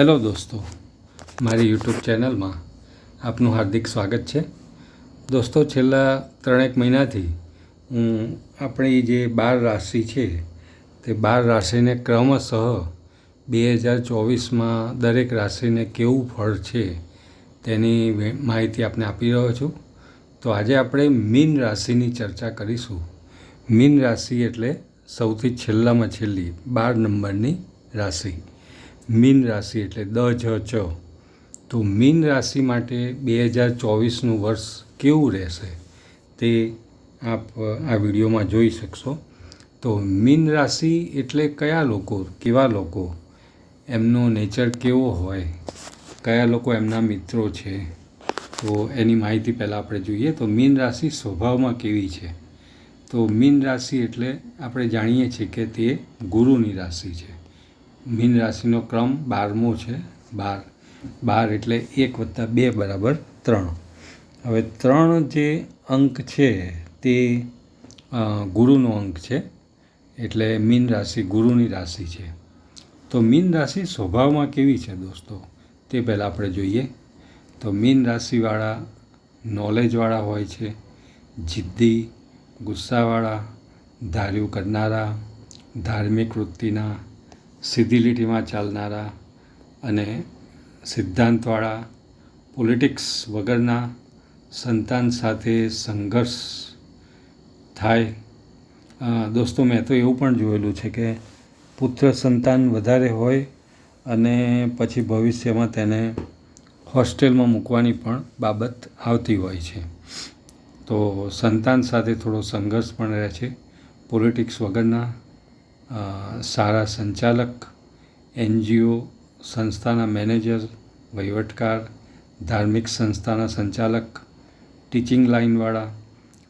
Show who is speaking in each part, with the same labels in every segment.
Speaker 1: Hello દોસ્તો, મારી YouTube ચેનલમાં આપનું હાર્દિક સ્વાગત છે. દોસ્તો, છેલ્લા ત્રણેક મહિનાથી હું આપણી જે બાર રાશિ છે, તે બાર રાશિને ક્રમશઃ બે હજાર ચોવીસમાં દરેક રાશિને કેવું ફળ છે તેની માહિતી આપને આપી રહ્યો છું. તો આજે આપણે મીન રાશિની ચર્ચા કરીશું. મીન રાશિ એટલે સૌથી છેલ્લામાં છેલ્લી બાર નંબરની રાશિ. મીન રાશિ એટલે દ, જ, ચ. તો મીન રાશિ માટે બે હજાર ચોવીસનું વર્ષ કેવું રહેશે તે આપ, આ વિડીયોમાં જોઈ શકશો. તો મીન રાશિ એટલે કયા લોકો, કેવા લોકો, એમનો નેચર કેવો હોય, કયા લોકો એમના મિત્રો છે, તો એની માહિતી પહેલાં આપણે જોઈએ. તો મીન રાશિ સ્વભાવમાં કેવી છે? તો મીન રાશિ એટલે આપણે જાણીએ છીએ કે તે ગુરુની રાશિ છે. મીન રાશિનો ક્રમ બારમો છે. બાર. બાર એટલે એક વત્તા બે બરાબર ત્રણ. હવે ત્રણ જે અંક છે તે ગુરુનો અંક છે. એટલે મીન રાશિ ગુરુની રાશિ છે. તો મીન રાશિ સ્વભાવમાં કેવી છે દોસ્તો? તે પહેલાં આપણે જોઈએ. તો મીન રાશિવાળા નોલેજવાળા હોય છે, જિદ્દી, ગુસ્સાવાળા, ધાર્યું કરનારા, ધાર્મિક વૃત્તિના સીધી લીટીમાં ચાલનારા અને સિદ્ધાંતવાળા પોલિટિક્સ વગરના સંતાન સાથે સંઘર્ષ થાય. દોસ્તો, મેં તો એવું પણ જોયેલું છે કે પુત્ર સંતાન વધારે હોય અને પછી ભવિષ્યમાં તેને હોસ્ટેલમાં મૂકવાની પણ બાબત આવતી હોય છે. તો સંતાન સાથે થોડો સંઘર્ષ પણ રહે છે પોલિટિક્સ વગરના સારા સંચાલક, એનજીઓ, સંસ્થાના મેનેજર, વહીવટકાર, ધાર્મિક સંસ્થાના સંચાલક, ટીચિંગ લાઇનવાળા,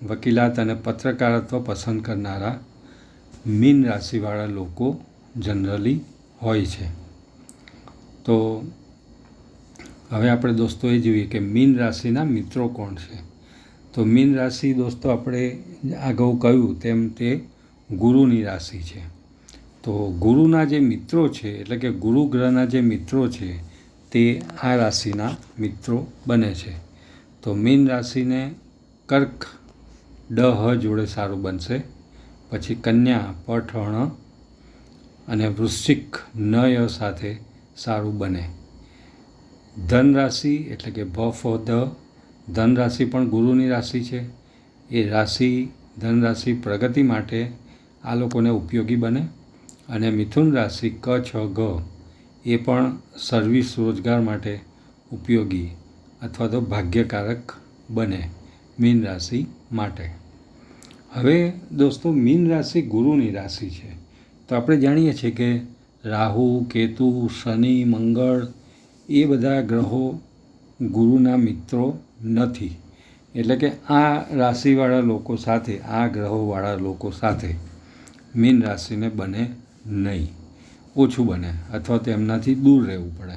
Speaker 1: વકીલાત અને પત્રકારત્વ પસંદ કરનારા મીન રાશિવાળા લોકો જનરલી હોય છે. તો હવે આપણે દોસ્તો એ જોઈએ કે મીન રાશિના મિત્રો કોણ છે? તો મીન રાશિ દોસ્તો આપણે અગાઉ કહ્યું તેમ તે ગુરુની રાશિ છે. તો ગુરુના જે મિત્રો છે, એટલે કે ગુરુ ગ્રહના જે મિત્રો છે, તે આ રાશિના મિત્રો બને છે. તો મીન રાશિને કર્ક ડ, હ જોડે સારું બનશે. પછી કન્યા, પઠણ અને વૃશ્ચિક નય સાથે સારું બને. ધન રાશિ એટલે કે ભ, ફ, ધ, ધન રાશિ પણ ગુરુની રાશિ છે. એ રાશિ, ધન રાશિ પ્રગતિ માટે આ લોકોને ઉપયોગી બને. અને મિથુન રાશિ ક, છ, ગ એ પણ સર્વિસ રોજગાર માટે ઉપયોગી અથવા તો ભાગ્યકારક બને મીન રાશિ માટે. હવે દોસ્તો, મીન રાશિ ગુરુની રાશિ છે. તો આપણે જાણીએ છીએ કે રાહુ, કેતુ, શનિ, મંગળ એ બધા ગ્રહો ગુરુના મિત્રો નથી. એટલે કે આ રાશિવાળા લોકો સાથે, આ ગ્રહોવાળા લોકો સાથે મીન રાશિને બને નહીં. ઓછું બને અથવા તો એમનાથી દૂર રહેવું પડે.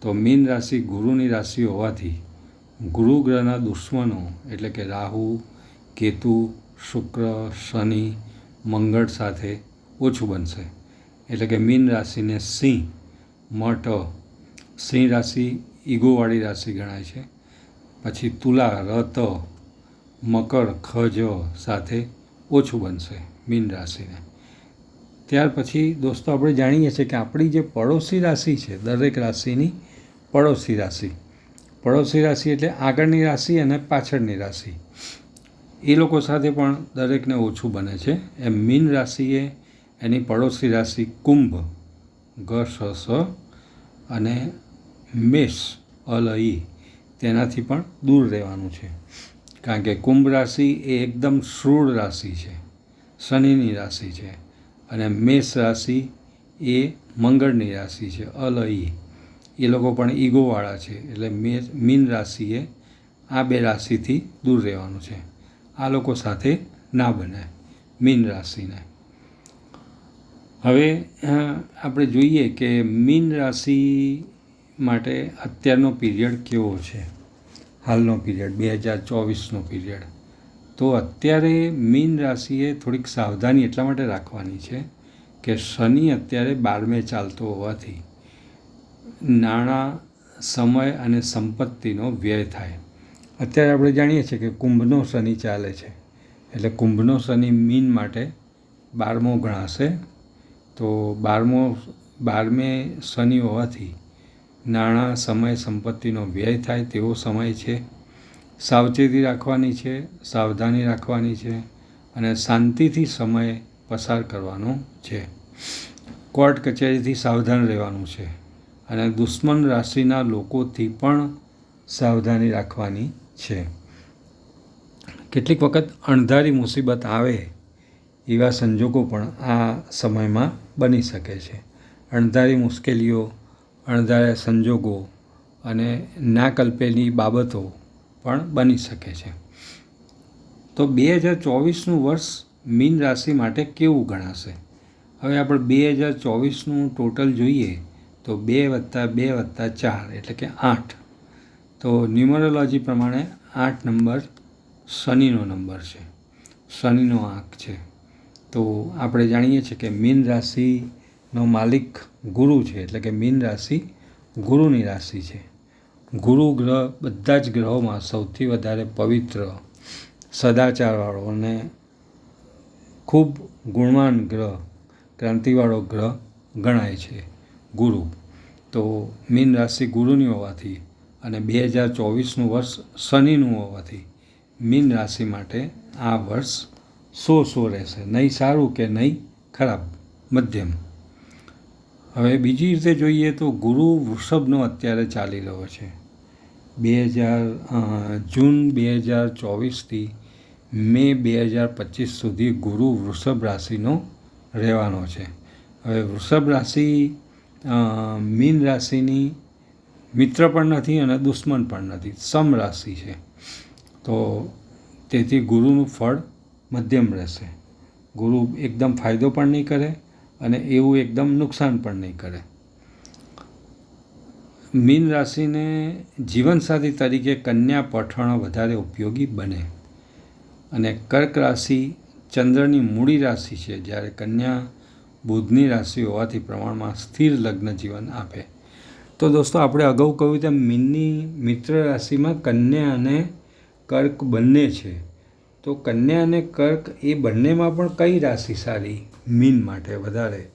Speaker 1: તો મીન રાશિ ગુરુની રાશિ હોવાથી ગુરુ ગ્રહના દુશ્મનો એટલે કે રાહુ, કેતુ, શુક્ર, શનિ, મંગળ સાથે ઓછું બનશે. એટલે કે મીન રાશિને સિંહ મઠ સિંહ રાશિ ઈગોવાળી રાશિ ગણાય છે. પછી તુલા, રત, મકર, ખજ સાથે ઓછું બનશે મીન રાશિને. ત્યાર પછી દોસ્તો, આપણે જાણીએ છીએ કે આપણી જે પડોશી રાશિ છે, દરેક રાશિની પડોશી રાશિ. પડોશી રાશિ એટલે આગળની રાશિ અને પાછળની રાશિ. એ લોકો સાથે પણ દરેકને ઓછું બને છે. એમ મીન રાશિએ એની પડોશી રાશિ કુંભ, ગ, સ અને મેષ, અલ તેનાથી પણ દૂર રહેવાનું છે. કારણ કે કુંભ રાશિ એ એકદમ શૃઢ રાશિ છે. શનિની રાશિ છે. અને મેષ રાશિ એ મંગળની રાશિ છે અલ ઈ એ લોકો પણ ઈગોવાળા છે, એટલે મેષ, મીન રાશિએ આ બે રાશિથી દૂર રહેવાનું છે. આ લોકો સાથે ના બને મીન રાશિને. હવે આપણે જોઈએ કે મીન રાશિ માટે અત્યારનો પીરિયડ કેવો છે? હાલનો પીરિયડ, બે હજાર ચોવીસનો પીરિયડ. તો અત્યારે મીન રાશિએ થોડીક સાવધાની એટલા માટે રાખવાની છે કે શનિ અત્યારે બારમે ચાલતો હોવાથી નાણાં, સમય અને સંપત્તિનો વ્યય થાય. અત્યારે આપણે જાણીએ છીએ કે કુંભનો શનિ ચાલે છે. એટલે કુંભનો શનિ મીન માટે બારમો ગણાશે. તો બારમો, બારમે શનિ હોવાથી નાણાં, સમય, સંપત્તિનો વ્યય થાય તેવો સમય છે. સાવચેતી રાખવાની છે, સાવધાની રાખવાની છે અને શાંતિથી સમય પસાર કરવાનો છે. કોર્ટ કચેરીથી સાવધાન રહેવાનું છે અને દુશ્મન રાશિના લોકોથી પણ સાવધાની રાખવાની છે. કેટલીક વખત અણધારી મુસીબત આવે એવા સંજોગો પણ આ સમયમાં બની શકે છે. અણધારી મુશ્કેલીઓ, અણધાર્યા સંજોગો અને ના કલ્પેલી બાબતો પણ બની શકે છે. તો બે હજાર ચોવીસનું વર્ષ મીન રાશિ માટે કેવું ગણાશે? હવે આપણે બે હજાર ચોવીસનું ટોટલ જોઈએ તો બે વત્તા બે વત્તા ચાર એટલે કે આઠ. તો ન્યુમરોલોજી પ્રમાણે આઠ નંબર શનિનો નંબર છે. શનિનો આંક છે. તો આપણે જાણીએ છીએ કે મીન રાશિનો માલિક ગુરુ છે એટલે કે મીન રાશિ ગુરુની રાશિ છે. ગુરુ ગ્રહ બધા જ ગ્રહોમાં સૌથી વધારે પવિત્ર સદાચારવાળો અને ખૂબ ગુણવાન ગ્રહ, ક્રાંતિવાળો ગ્રહ ગણાય છે, ગુરુ. તો મીન રાશિ ગુરુની હોવાથી અને બે હજાર ચોવીસનું વર્ષ શનિનું હોવાથી મીન રાશિ માટે આ વર્ષ સો સો રહેશે. નહીં સારું કે નહીં ખરાબ, મધ્યમ. હવે બીજી રીતે જોઈએ તો ગુરુ વૃષભનો અત્યારે ચાલી રહ્યો છે. બે હજાર જૂન બે હજાર ચોવીસથી મે બે હજાર પચીસ સુધી ગુરુ વૃષભ રાશિનો રહેવાનો છે. હવે વૃષભ રાશિ મીન રાશિની મિત્ર પણ નથી અને દુશ્મન પણ નથી. સમ રાશિ છે. તો તેથી ગુરુનું ફળ મધ્યમ રહેશે. ગુરુ એકદમ ફાયદો પણ નહીં કરે અને એવું એકદમ નુકસાન પણ નહીં કરે. મીન રાશિને જીવનસાથી તરીકે કન્યા પઠણ વધારે ઉપયોગી બને. અને કર્ક રાશિ ચંદ્રની મૂડી રાશિ છે, જ્યારે કન્યા બુધની રાશિ હોવાથી પ્રમાણમાં સ્થિર લગ્ન જીવન આપે. તો દોસ્તો, આપણે અગાઉ કહ્યું તેમ મીનની મિત્ર રાશિમાં કન્યા અને કર્ક બંને છે. તો કન્યા અને કર્ક એ બંનેમાં પણ કઈ રાશિ સારી? મીન માટે વધારે,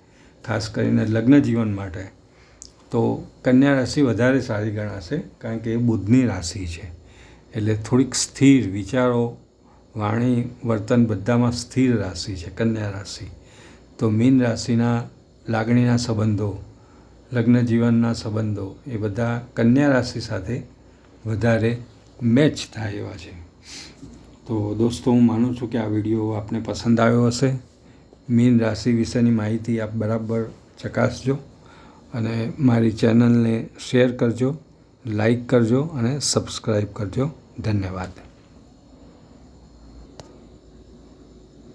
Speaker 1: ખાસ કરીને લગ્ન જીવન માટે. તો કન્યા રાશિ વધારે સારી ગણાશે કારણ કે એ બુધની રાશિ છે. એટલે થોડીક સ્થિર વિચારો, વાણી, વર્તન બધામાં સ્થિર રાશિ છે, કન્યા રાશિ. તો મીન રાશિના લાગણીના સંબંધો, લગ્ન જીવનના સંબંધો એ બધા કન્યા રાશિ સાથે વધારે મેચ થાય એવા છે. તો દોસ્તો, હું માનું છું કે આ વીડિયો આપને પસંદ આવ્યો હશે. મીન રાશિ વિશેની માહિતી આપ બરાબર ચકાસજો. અને મારી ચેનલને શેર કરજો લાઈક કરજો અને સબસ્ક્રાઈબ કરજો. ધન્યવાદ.